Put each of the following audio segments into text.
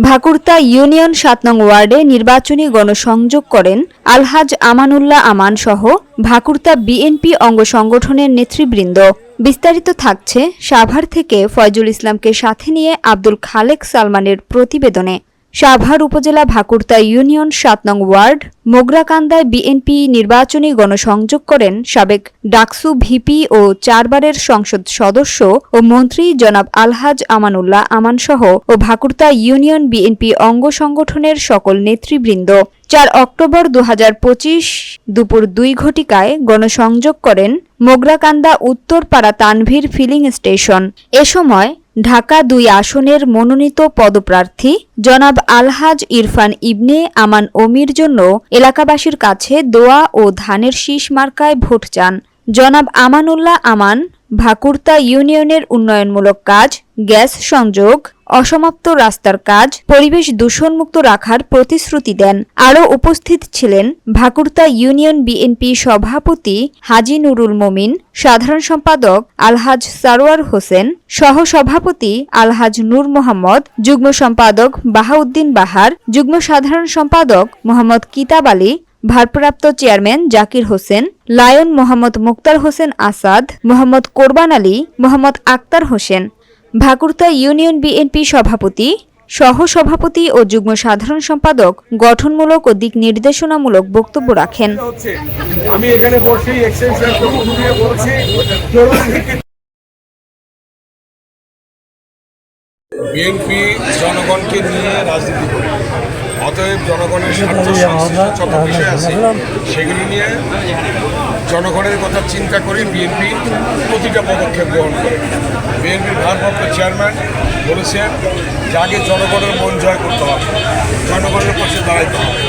Bhakurta union সাত নং ওয়ার্ডে নির্বাচনী গণসংযোগ করেন আলহাজ আমানুল্লাহ আমান সহ ভাকুরতা বিএনপি অঙ্গ সংগঠনের নেতৃবৃন্দ। বিস্তারিত থাকছে সাভার থেকে ফয়জুল ইসলামকে সাথে নিয়ে আব্দুল খালেক সালমানের প্রতিবেদনে। সাভার উপজেলা ভাকুরতা ইউনিয়ন সাত নং ওয়ার্ড, মোগরাকান্দায় বিএনপি নির্বাচনী গণসংযোগ করেন সাবেক ডাকসু ভিপি ও চারবারের সংসদ সদস্য ও মন্ত্রী জনাব আলহাজ আমানুল্লাহ আমানসহ ও ভাকুরতা ইউনিয়ন বিএনপি অঙ্গ সংগঠনের সকল নেতৃবৃন্দ। চার অক্টোবর দু হাজার পঁচিশ দুপুর দুই ঘটিকায় গণসংযোগ করেন মোগরাকান্দা উত্তরপাড়া তানভীর ফিলিং স্টেশন। এ সময় ঢাকা দুই আসনের মনোনীত পদপ্রার্থী জনাব আলহাজ ইরফান ইবনে আমান ওমির জন্য এলাকাবাসীর কাছে দোয়া ও ধানের শীষ মার্কায় ভোট চান। জনাব আমানুল্লাহ আমান ভাকুরতা ইউনিয়নের উন্নয়নমূলক কাজ, গ্যাস সংযোগ, অসমাপ্ত রাস্তার কাজ, পরিবেশ দূষণমুক্ত রাখার প্রতিশ্রুতি দেন। আরও উপস্থিত ছিলেন ভাকুরতা ইউনিয়ন বিএনপি সভাপতি হাজি নুরুল মমিন, সাধারণ সম্পাদক আলহাজ সারোয়ার হোসেন সহ সভাপতি আলহাজ নূর মোহাম্মদ, যুগ্ম সম্পাদক বাহাউদ্দিন বাহার, যুগ্ম সাধারণ সম্পাদক মোহাম্মদ কিতাব আলী ভারপ্রাপ্ত chairman Zakir Hossain lion Mohammad Muktar Hossain Asad Mohammad Korban Ali Mohammad Akter Hossain Bhakurta union BNP সভাপতি সহ সভাপতি ও যুগ্ম সাধারণ সম্পাদক গঠনমূলক ও দিক নির্দেশনামূলক বক্তব্য রাখেন। আমি এখানে বসে এক্সটেনশন দিয়ে বলছি। বিএনপি জনগণকে নিয়ে রাজনীতি করে অতএব জনগণের স্বার্থ সংশ্লিষ্ট যত বিষয় আছে সেগুলি নিয়ে জনগণের কথা চিন্তা করে বিএনপি প্রতিটা পদক্ষেপ গ্রহণ করে। বিএনপির ভারপ্রাপ্ত চেয়ারম্যান বলেছেন যে আগে জনগণের মন জয় করতে হবে জনগণের পাশে দাঁড়াইতে হবে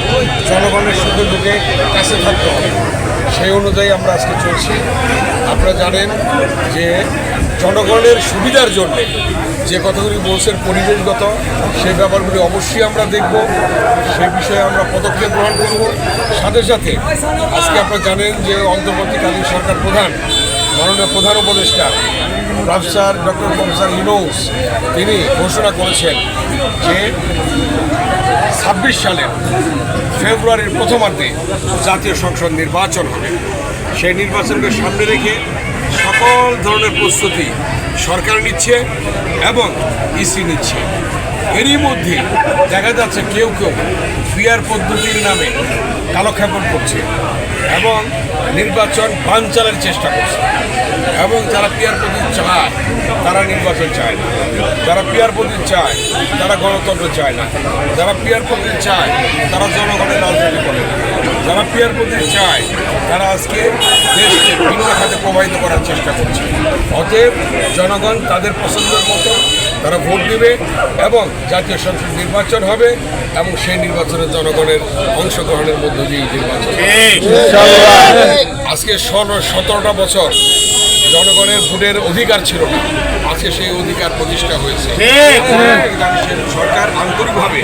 জনগণের সুখে দুঃখে কাছে থাকতে হবে। সেই অনুযায়ী আমরা আজকে চলছি। আপনারা জানেন যে জনগণের সুবিধার জন্য যে কথাগুলি বলছেন পরিবেশগত, সেই ব্যাপারগুলি অবশ্যই আমরা দেখব। সেই বিষয়ে আমরা পদক্ষেপ গ্রহণ করব। সাথে সাথে আজকে আপনারা জানেন যে অন্তর্বর্তীকালীন সরকার প্রধান, মাননীয় প্রধান উপদেষ্টা, প্রফেসর ডক্টর প্রফেসর ইউনুস, তিনি ঘোষণা করেছেন যে ছাব্বিশ সালের ফেব্রুয়ারির প্রথমার্ধে জাতীয় সংসদ নির্বাচন হবে। সেই নির্বাচনকে সামনে রেখে সকল ধরনের প্রস্তুতি সরকার নিচ্ছে এবং ইসি নিচ্ছে। এরই মধ্যে দেখা যাচ্ছে কেউ কেউ বিয়ার পদ্ধতির নামে কালক্ষেপণ করছে এবং নির্বাচন বানচালের চেষ্টা করছে। এবং যারা পিয়ার পদ্ধতি চায়, তারা নির্বাচন চায় না। যারা পিয়ার পদ্ধতি চায়, তারা গণতন্ত্র চায় না। যারা পিয়ার পদ্ধতি চায়, তারা জনগণের রাজনীতি করে না। যারা পিয়ার পদ্ধতি চায়, তারা আজকে দেশকে ভিন্ন খাতে প্রবাহিত করার চেষ্টা করছে। অতএব জনগণ তাদের পছন্দের মতো তারা ভোট দেবে এবং জাতীয় সংসদ নির্বাচন হবে এবং সেই নির্বাচনে জনগণের অংশগ্রহণের মধ্য দিয়ে নির্বাচন আজকে ষোলো সতেরোটা বছর জনগণের ভোটের অধিকার ছিল না। আজকে সেই অধিকার প্রতিষ্ঠা হয়েছে। সরকার আন্তরিকভাবে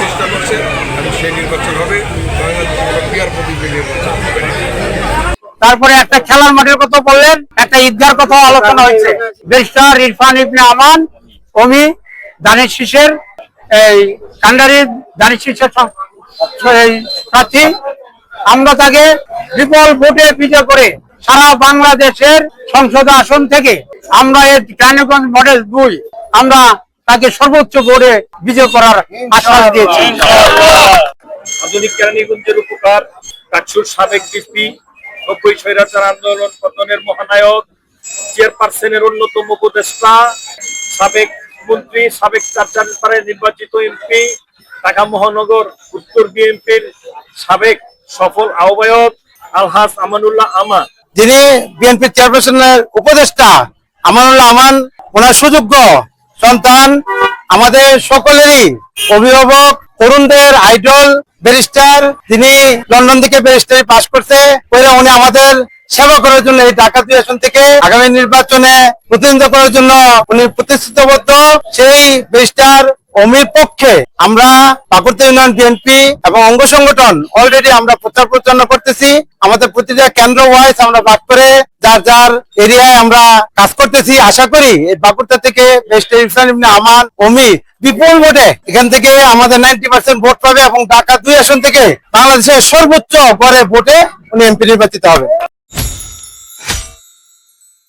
চেষ্টা করছে এবং সেই নির্বাচন হবে। নির্বাচন হবে। তারপরে একটা খেলার মাঠের কথা বললেন, একটা ঈদগার কথা আলোচনা হয়েছে। ব্যারিস্টার ইরফান ইবনে আমান অমি দানিশ শীষের, এই কান্ডারি দানিশ শীষের প্রার্থী আমরা তাকে বিপুল ভোটে বিজয় করে সারা বাংলাদেশের সংসদ আসন থেকে আমরা এই রানীগঞ্জ মডেল দুই, আমরা তাকে সর্বোচ্চ ভোটে বিজয় করার আশ্বাস দিয়েছি। আধুনিক কেরানীগঞ্জের উপকার কাকসুর সাবেক ডিপি নব্বই স্বৈরাচার আন্দোলন পতনের মহানায়ক, চেয়ারপারসনের অন্যতম উপদেষ্টা, সাবেক মন্ত্রী সাবেক চারচারপাড়ায় নির্বাচিত এমপি ঢাকা মহানগর উত্তর বিএনপির সাবেক সফল আহ্বায়ক আলহাস আমানুল্লাহ আমা যিনি বিএনপি চেয়ারপারসনের উপদেষ্টা আমানুল্লাহ আমান, ওনার সুযোগ্য সন্তান আমাদের সকলেরই অভিভাবক, তরুণদের আইডল ব্যারিস্টার তিনি লন্ডন থেকে ব্যারিস্টারি পাশ করছে করে উনি আমাদের সেবা করার জন্য এই দুই আসন থেকে আগামী নির্বাচনে প্রতিনিধিত্ব করার জন্য উনি প্রতিশ্রুতিবদ্ধ। সেই ব্যারিস্টার অমির পক্ষে আমরা পাকুড়া ইউনিয়ন বিএনপি এবং অঙ্গ সংগঠন অলরেডি আমরা প্রচার প্রচারণা করতেছি। আমাদের প্রতিটা কেন্দ্র ওয়াইজ আমরা ভাগ করে যার যার এরিয়ায় আমরা কাজ করতেছি। আশা করি এই বাঁকুড়া থেকে আমান অমি বিপুল ভোটে এখান থেকে আমাদের নাইনটি পার্সেন্ট ভোট পাবে এবং ঢাকা দুই আসন থেকে বাংলাদেশের সর্বোচ্চ পরে ভোটে উনি এমপি নির্বাচিত হবে।